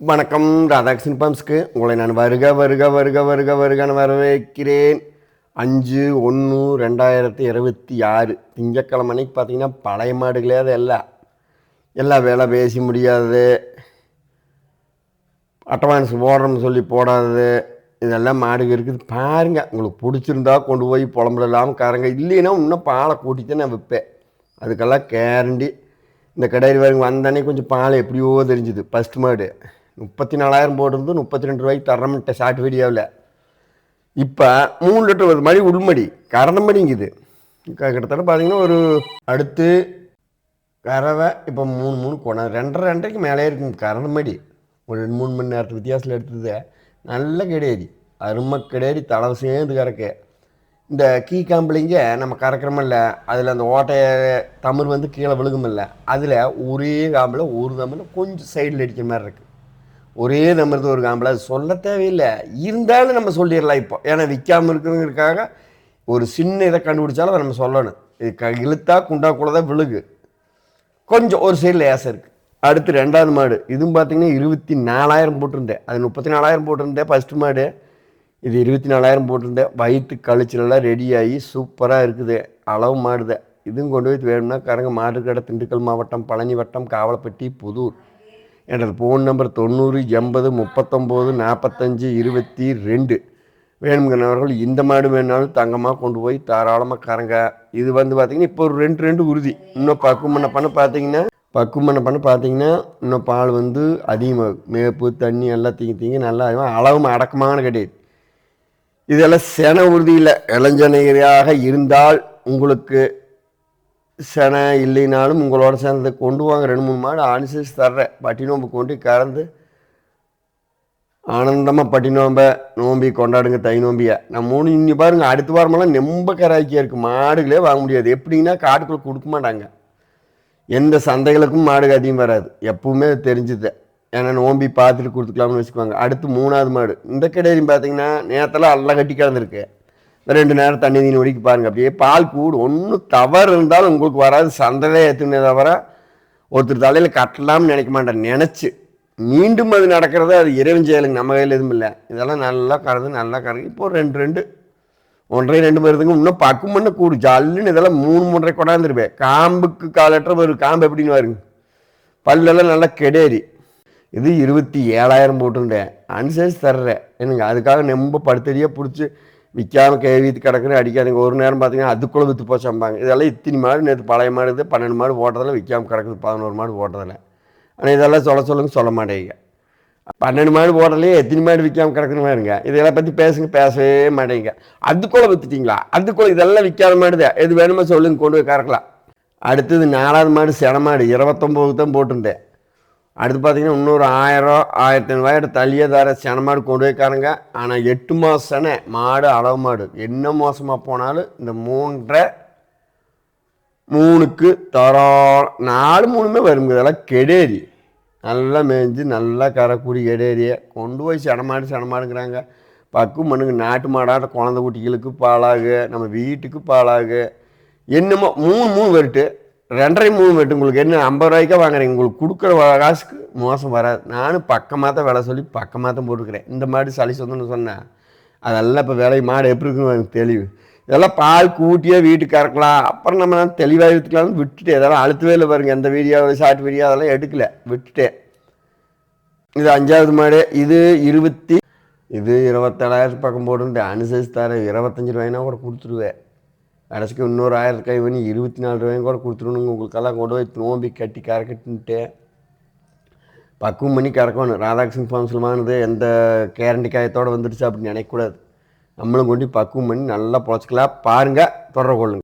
வணக்கம் ராதாகிருஷ்ணன் பம்ஸ்க்கு. உங்களை நான் வருக வருக வருக வருக வருகன்னு வரவேற்கிறேன். அஞ்சு ஒன்று ரெண்டாயிரத்தி இருபத்தி ஆறு. திங்கக்கிழமை அன்னைக்கு பார்த்தீங்கன்னா பழைய மாடுகளே அது எல்லாம். எல்லாம் வேலை பேசி முடியாது. அட்வான்ஸ் போடுறோம்னு சொல்லி போடாதது. இதெல்லாம் மாடுகள் இருக்குது. பாருங்கள் உங்களுக்கு பிடிச்சிருந்தா கொண்டு போய் புலம்புல இல்லாமல் காரங்க இல்லைன்னா இன்னும் பாலை கூட்டிட்டு நான் விற்பேன். அதுக்கெல்லாம் கேரண்டி இந்த கடையில் வரைக்கும் வந்தானே கொஞ்சம் பால் எப்படியோ தெரிஞ்சுது. ஃபஸ்ட் மாடு. முப்பத்தி நாலாயிரம் போட்டிருந்து முப்பத்தி ரெண்டு ரூபாய்க்கு தரமிட்ட ஷார்ட் வீடியோவில் இப்போ மூணு லிட்டர் வருது மடி உள்மடி கரணமடிங்குது கிட்டத்தட்ட பார்த்தீங்கன்னா ஒரு அடுத்து கறவை இப்போ மூணு மூணு கொண்டா ரெண்டரை ரெண்டரைக்கு மேலே இருக்கும் கரணமடி ஒரு ரெண்டு மூணு மணி நேரத்துக்கு வித்தியாசத்தில் எடுத்தது. நல்ல கிடையாது. அருமை கிடையாது. தலை சேர்ந்து கறக்கு. இந்த கீ காம்பிளிங்க நம்ம கறக்கிறோமில்ல அதில் அந்த ஓட்டைய தமிழ் வந்து கீழே விழுகுமில்ல. அதில் ஒரே காம்பில் ஒரு தமிழில் கொஞ்சம் சைடில் அடிக்கிற மாதிரி இருக்குது ஒரே நம்புறது ஒரு காம்பில். அது சொல்ல தேவையில்லை. இருந்தாலும் நம்ம சொல்லிடலாம் இப்போ. ஏன்னா விற்காமல் இருக்குங்கிறதுக்காக ஒரு சின்ன இதை கண்டுபிடிச்சாலும் அதை நம்ம சொல்லணும். இது க இழுத்தா குண்டாக்குள்ள தான் விழுகு. கொஞ்சம் ஒரு சைடில் ஏசம் இருக்குது அடுத்து ரெண்டாவது மாடு. இதுவும் பார்த்தீங்கன்னா இருபத்தி நாலாயிரம் போட்டிருந்தேன். அது முப்பத்தி நாலாயிரம் போட்டிருந்தேன் ஃபஸ்ட்டு மாடு. இது இருபத்தி நாலாயிரம் போட்டிருந்தேன் வயிற்று கழிச்சலெல்லாம் ரெடியாகி சூப்பராக இருக்குது. அளவு மாடுதேன் இதுவும் கொண்டு போய் வேணும்னா கரங்க. மாடு கடை திண்டுக்கல் மாவட்டம் பழனி வட்டம் காவலப்பட்டி புதூர். எனது ஃபோன் நம்பர் தொண்ணூறு எண்பது முப்பத்தொம்போது நாற்பத்தஞ்சு இருபத்தி ரெண்டு. வேணுங்கிறவர்கள் இந்த மாடு வேணாலும் தங்கமாக கொண்டு போய் தாராளமாக கறங்க. இது வந்து பார்த்தீங்கன்னா இப்போ ஒரு ரெண்டு ரெண்டு உறுதி. இன்னும் பக்குவம் பண்ண பண்ண பார்த்தீங்கன்னா பக்குவம் பண்ண பண்ண பார்த்தீங்கன்னா இன்னும் பால் வந்து அதிகமாகும் மேப்பு தண்ணி எல்லாம் தீங்கி தீங்கி நல்லா ஆகும். அளவும் அடக்கமான கிடையாது இதெல்லாம் சென உறுதியில் இளைஞனையாக இருந்தால் உங்களுக்கு செனை இல்லைனாலும் உங்களோட சேர்ந்து கொண்டு வாங்க. ரெண்டு மூணு மாடு அனுசரித்து தர்றேன். பட்டி நோம்பு கொண்டு கறந்து ஆனந்தமாக பட்டி நோம்பை நோம்பி கொண்டாடுங்க தை நோம்பியை. நான் மூணு இங்கே பாருங்கள் அடுத்த வாரமெல்லாம் நெம்ப கராய்க்கியாக இருக்குது மாடுகளே வாங்க முடியாது. எப்படின்னா காட்டுக்குள்ளே கொடுக்க மாட்டாங்க. எந்த சந்தைகளுக்கும் மாடு அதிகம் வராது. எப்பவுமே தெரிஞ்சுது. ஏன்னா நோம்பி பார்த்துட்டு கொடுத்துக்கலாம்னு வச்சுக்குவாங்க அடுத்து மூணாவது மாடு. இந்த கடையிலையும் பார்த்தீங்கன்னா நேரத்தில் அல்ல கட்டி கலந்துருக்கு ரெண்டு நேரம் தண்ணி தண்ணி ஒடிக்கி பாருங்கள் அப்படியே பால் கூடு. ஒன்றும் தவறு இருந்தாலும் உங்களுக்கு வராது. சந்தையிலே ஏற்றுனே தவிர ஒருத்தர் தலையில் கட்டலாம்னு நினைக்க மாட்டேன் நினச்சி. மீண்டும் அது நடக்கிறது அது இறைவன் செயலுங்க. நம்ம கையில் எதுவும் இல்லை. இதெல்லாம் நல்லா கறந்து நல்லா கறந்து இப்போ ரெண்டு ரெண்டு. ஒன்றரை ரெண்டு மருந்துங்க இன்னும் பக்கம் பண்ண கூடு. ஜல்லுன்னு இதெல்லாம் மூணு மூன்றரை கொண்டாந்துருப்பேன் காம்புக்கு காலற்ற ஒரு காம்பு எப்படின்னு வருங்க பல்லெல்லாம் நல்லா கெடேரி. இது இருபத்தி ஏழாயிரம் போட்டுருந்தேன். அனுசரிச்சு தர்றேன். என்னங்க அதுக்காக ரொம்ப படுத்தடியாக பிடிச்சி விற்காம கேவித்து கிடக்குன்னு அடிக்காதுங்க. ஒரு நேரம் பார்த்தீங்கன்னா அதுக்குள்ளே விற்று போச்சம்பாங்க இதெல்லாம் இத்தனி மாடு நேற்று பழைய மாடு பன்னெண்டு மாடு ஓட்டதில் விற்காம கிடக்குது. பதினோரு மாடு ஓட்டதில் ஆனால் இதெல்லாம் சொல்ல சொல்லுங்க சொல்ல மாட்டேங்க. பன்னெண்டு மாடு போடலையே எத்தனை மாடு விற்காம கிடக்குன்னு பாருங்க. இதெல்லாம் பற்றி பேசுங்க பேசவே மாட்டேங்க. அதுக்குள்ளே விற்றுட்டிங்களா அதுக்குள்ளே இதெல்லாம் விற்காத மாடுதே. எது வேணுமோ சொல்லுங்க கொண்டு போய் கறக்கலாம். அடுத்தது நாலாவது மாடு சென மாடு இருபத்தொம்போது தான் போட்டிருந்தேன். அடுத்து பார்த்தீங்கன்னா இன்னொரு ஆயிரம் ஆயிரத்தி ஐநூறுவாயிட்ட தள்ளியே தர சென மாடு கொண்டு போய்க்காரங்க ஆனால் எட்டு மாதம் மாடு அளவு மாடு. என்ன மோசமாக போனாலும் இந்த மூன்றரை மூணுக்கு தரோ நாலு மூணுமே வருங்க. இதெல்லாம் கெடேரி. நல்லா மேய்ஞ்சு நல்லா கரைக்குடி கெடேரிய கொண்டு போய் செனமாடு செனமாடுங்கிறாங்க பக்கு மண்ணுக்கு நாட்டு மாடாட்ட குழந்தை குட்டிகளுக்கு பாலாகு நம்ம வீட்டுக்கு பாலாகு. என்னமோ மூணு மூணு வருட்டு. ரெண்டரை மூணு மெட்டு உங்களுக்கு என்ன ஐம்பது ரூபாய்க்கா வாங்குறீங்க. உங்களுக்கு கொடுக்குற காசுக்கு மோசம் வராது. நானும் பக்கமாக தான் விலை சொல்லி பக்கமாக தான் போட்டுக்கிறேன். இந்த மாடு சளி சொந்தம்னு சொன்னேன் அதெல்லாம் இப்போ விலை மாடு எப்படி இருக்குன்னு எனக்கு தெளிவு. இதெல்லாம் பால் கூட்டியே வீட்டுக்கு கறக்கலாம் அப்புறம் நம்ம நான் தெளிவாக விற்றுக்கலாம்னு விட்டுட்டு இதெல்லாம் அழுத்தவே இல்லை பாருங்கள் எந்த வீடியோ ஷார்ட் வீடியோ அதெல்லாம் எடுக்கல. விட்டுட்டேன். இது அஞ்சாவது மாடு. இது இருபத்தி இது இருபத்தேழாயிரத்து பக்கம் போட்டு அனுசரிச்சு தரேன். இருபத்தஞ்சி ரூபாய்னா கூட கொடுத்துருவேன். கடைசிக்கு இன்னொரு ஆயிரம் கை பண்ணி இருபத்தி நாலு ரூபாயும் கூட கொடுத்துருணுங்க உங்களுக்கெல்லாம் கொண்டு போய் நோம்பி கட்டி கறக்கட்டுன்ட்டு. பக்குவம் பண்ணி கறக்கணும். ராதாகிருஷ்ணன் ஃபார்ம்ஸில் எந்த கேரண்டி காயத்தோடு வந்துடுச்சு அப்படின்னு நினைக்கக்கூடாது. நம்மளும் கொண்டு பக்குவம் பண்ணி நல்லா பொழைச்சிக்கலாம். பாருங்கள் தொடர கொள்ளுங்க.